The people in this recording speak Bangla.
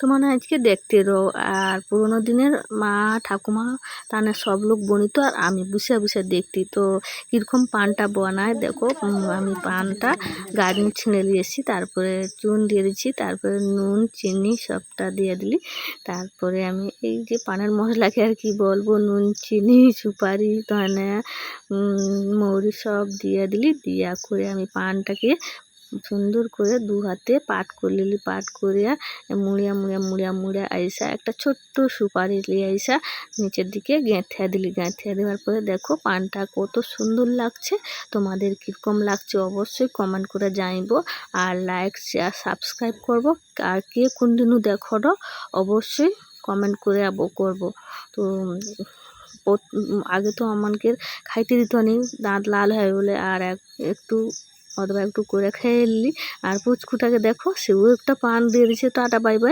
তো মানে আজকে দেখতে রো আর পুরোনো দিনের মা, ঠাকুমা তানে সব লোক বনিত আর আমি বসে বসে দেখতি। তো কীরকম পানটা বানায় দেখো আমি পানটা গাড়ি ছিঁড়ে দিয়েছি, তারপরে চুন দিয়ে দিচ্ছি তারপরে নুন, চিনি সবটা দিয়ে দিলি। তারপরে আমি এই যে পানের মশলাকে আর কি বলব, নুন, চিনি, সুপারি, ধনে মৌরি সব দিয়ে দিলি। দিয়া করে আমি পানটাকে সুন্দর করে দু হাতে পাট করে নিলি, পাট করিয়া মুড়িয়া মুড়িয়া মুড়িয়া মুড়িয়া আইসা, একটা ছোট্ট সুপারি লিয়ে আইসা নিচের দিকে গেঁথে দিলি। গেঁথে দেওয়ার পরে দেখো পানটা কত সুন্দর লাগছে। তোমাদের কীরকম লাগছে অবশ্যই কমেন্ট করে জানিব আর লাইক শেয়ার সাবস্ক্রাইব করব। আর কে কোনদিনও দেখো অবশ্যই কমেন্ট করে আবো করব। তো আগে তো আমাকে খাইতে দিত নি, দাঁত লাল হয়ে বলে আর এক, একটু অথবা একটু করে খেয়ে নিলি। আর পুচকুটাকে দেখো সেও একটা পান দিয়ে দিছে টাটা, বাই বাই।